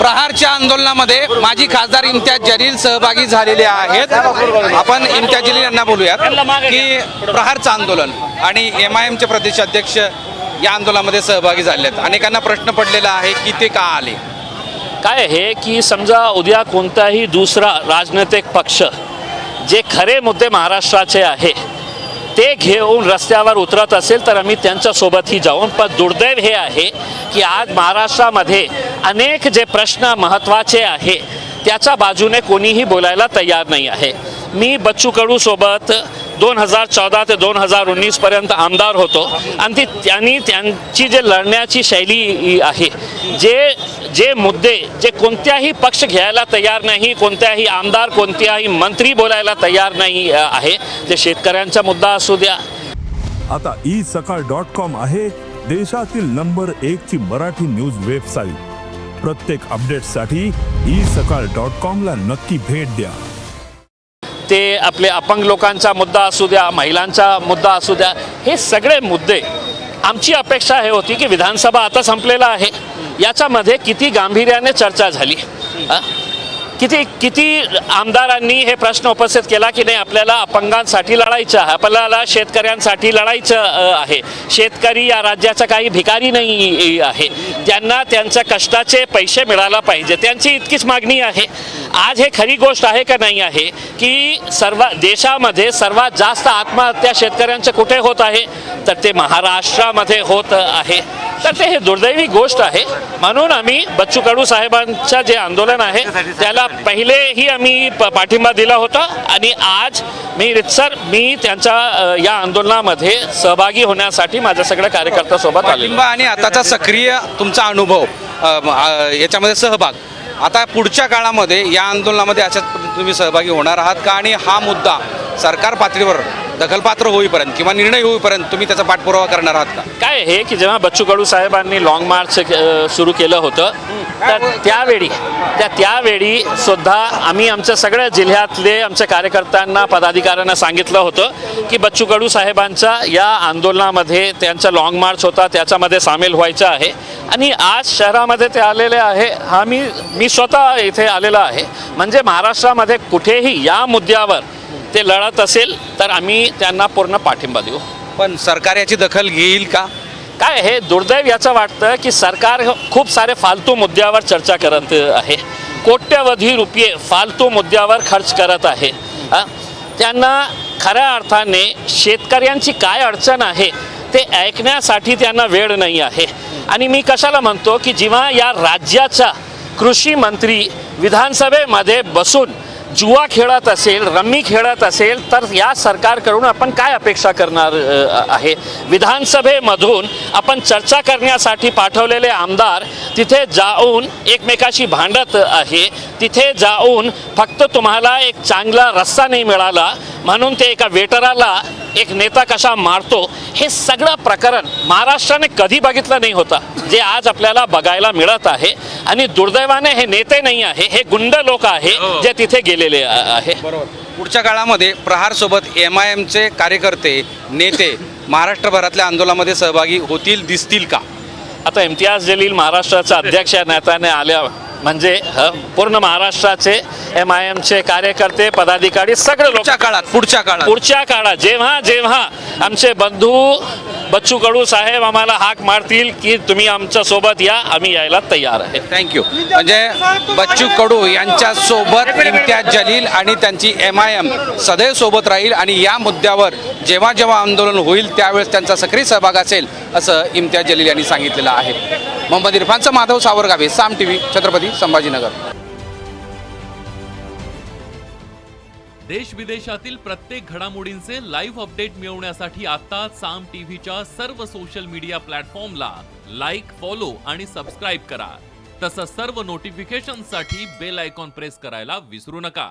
प्रहारच्या आंदोलनामध्ये माजी खासदार इम्तियाज जलील सहभागी झालेले आहेत. आपण इम्तियाज जलील यांना बोलूयात की प्रहारचं आंदोलन आणि एम आय एमचे प्रदेश अध्यक्ष या आंदोलनामध्ये सहभागी झाले आहेत. अनेकांना प्रश्न पडलेला आहे की ते का आले? काय हे की समजा उद्या कोणताही दुसरा राजनैतिक पक्ष जे खरे मुद्दे महाराष्ट्राचे आहे ते घेऊन रस्त्यावर उतरत असेल तर आम्ही त्यांच्यासोबतही जाऊन पण दुर्दैव हे आहे की आज महाराष्ट्रामध्ये अनेक जे प्रश्न महत्त्वाचे आहे त्याच्या बाजूने कोणीही बोलायला तयार नाही आहे. मी बच्चू कडूसोबत दोन हजार चौदा ते दोन हजार उन्नीसपर्यंत आमदार होतो. आणि ती त्यांनी त्यांची जे लढण्याची शैली आहे जे जे मुद्दे जे कोणत्याही पक्ष घ्यायला तयार नाही कोणत्याही आमदार कोणत्याही मंत्री बोलायला तयार नाही आहे. ते शेतकऱ्यांचा मुद्दा असू द्या. आता ई सकाळ डॉट कॉम आहे देशातील नंबर एक ची मराठी न्यूज वेबसाईट. प्रत्येक अपडेटसाठी ई सकाळ डॉट कॉम ला नक्की भेट द्या. ते आपले अपंग लोकांचा मुद्दा असू द्या महिलांचा मुद्दा असू द्या हे सगळे मुद्दे आमची अपेक्षा हे होती की विधानसभा आता संपलेला आहे. याच्यामध्ये किती गांभीर्याने चर्चा झाली. किती किती आमदारांनी हे प्रश्न उपस्थित केला की नाही आपल्याला अपंगांसाठी लढायचं आहे आपल्याला शेतकऱ्यांसाठी लढायचं आहे. शेतकरी या राज्याचा काही भिकारी नाही आहे. त्यांना त्यांच्या कष्टाचे पैसे मिळायला पाहिजे त्यांची इतकीच मागणी आहे. आज हे खरी गोष्ट आहे का नाही आहे की सर्व देशामध्ये सर्वात जास्त आत्महत्या शेतकऱ्यांच्या कुठे होत आहे? तर ते महाराष्ट्रामध्ये होत आहे. तर ते हे दुर्दैवी गोष्ट आहे. म्हणून आम्ही बच्चू कडू साहेबांचं जे आंदोलन आहे त्याला पहिलेही आम्ही पाठिंबा दिला होता आणि आज मी रितसर मी त्यांच्या या आंदोलनामध्ये सहभागी होण्यासाठी माझ्या सगळ्या कार्यकर्त्यासोबत पाठिंबा आणि आताचा सक्रिय तुमचा अनुभव याच्यामध्ये सहभाग. आता पुढच्या काळामध्ये या आंदोलनामध्ये अशाच पद्धतीने तुम्ही सहभागी होणार आहात का? आणि हा मुद्दा सरकार पातळीवर दखलपात्र होईपर्यंत किंवा निर्णय होईपर्यंत तुम्ही त्याचा पाठपुरावा करणार आहात का? काय हे की जेव्हा बच्चू कडू साहेबांनी लॉंग मार्च सुरू केलं होतं तर त्यावेळी त्या त्यावेळी सुद्धा आम्ही आमच्या सगळ्या जिल्ह्यातले आमच्या कार्यकर्त्यांना पदाधिकाऱ्यांना सांगितलं होतं की बच्चू कडू साहेबांच्या या आंदोलनामध्ये त्यांचा लॉंग मार्च होता त्याच्यामध्ये सामील व्हायचं आहे. आणि आज शहरामध्ये ते आलेले आहे हा मी मी स्वतः इथे आलेला आहे. म्हणजे महाराष्ट्रामध्ये कुठेही या मुद्द्यावर ते लढत असेल तर आम्ही त्यांना पूर्ण पाठिंबा देऊ. पण सरकार याची दखल घेईल का? काय हे दुर्दैव याचं वाटतं की सरकार खूप सारे फालतू मुद्द्यावर चर्चा करत आहे. कोट्यवधी रुपये फालतू मुद्द्यावर खर्च करत आहे? त्यांना खऱ्या अर्थाने शेतकऱ्यांची काय अडचण आहे ते ऐकण्यासाठी त्यांना वेळ नाही आहे. आणि मी कशाला म्हणतो की जेव्हा या राज्याचा कृषी मंत्री विधानसभेमध्ये बसून जुवा खेळत असेल रम्मी खेळत असेल तर या सरकारकडून आपण काय अपेक्षा करणार आहे? विधानसभेमधून आपण चर्चा करण्यासाठी पाठवलेले आमदार तिथे जाऊन एकमेकाशी भांडत आहे. तिथे जाऊन फक्त तुम्हाला एक चांगला रस्ता नाही मिळाला म्हणून ते एका वेटराला एक नेता कसा मारतो हे सगळं प्रकरण महाराष्ट्राने कधी बघितलं नाही होतं. जे आज आपल्याला बघायला मिळत आहे आणि दुर्दैवाने हे नेते नाही आहे हे गुंड लोक आहे जे तिथे गेलेले आहे. बरोबर. पुढच्या काळामध्ये प्रहार सोबत एम आय एमचे कार्यकर्ते नेते महाराष्ट्रभरातल्या आंदोलनामध्ये सहभागी होतील दिसतील का? आता इम्तियाज जलील महाराष्ट्राचा अध्यक्ष या नेत्याने आल्या म्हणजे पूर्ण महाराष्ट्राचे एम आय एमचे कार्यकर्ते पदाधिकारी सगळे लोक काळात पुढच्या काळात. पुढच्या काळात जेव्हा जेव्हा आमचे बंधू बच्चू कडू साहेब आम्हाला हाक मारतील की तुम्ही आमच्यासोबत या आम्ही यायला तयार आहे. थँक्यू म्हणजे बच्चू कडू यांच्या सोबत इम्तियाज जलील आणि त्यांची एम आय एम सदैव सोबत राहील आणि या मुद्द्यावर जेव्हा जेव्हा आंदोलन होईल त्यावेळेस त्यांचा सक्रिय सहभाग असेल असं इम्तियाज जलील यांनी सांगितलेलं आहे. मोहम्मद इरफानचं माधव सावरगावे साम टी व्ही छत्रपती संभाजीनगर. देश विदेशातील प्रत्येक घडामोडींचे लाईव्ह अपडेट मिळवण्यासाठी आता साम टीव्हीच्या सर्व सोशल मीडिया प्लॅटफॉर्मला लाईक फॉलो आणि सबस्क्राईब करा. तसंच सर्व नोटिफिकेशनसाठी बेल आयकॉन प्रेस करायला विसरू नका.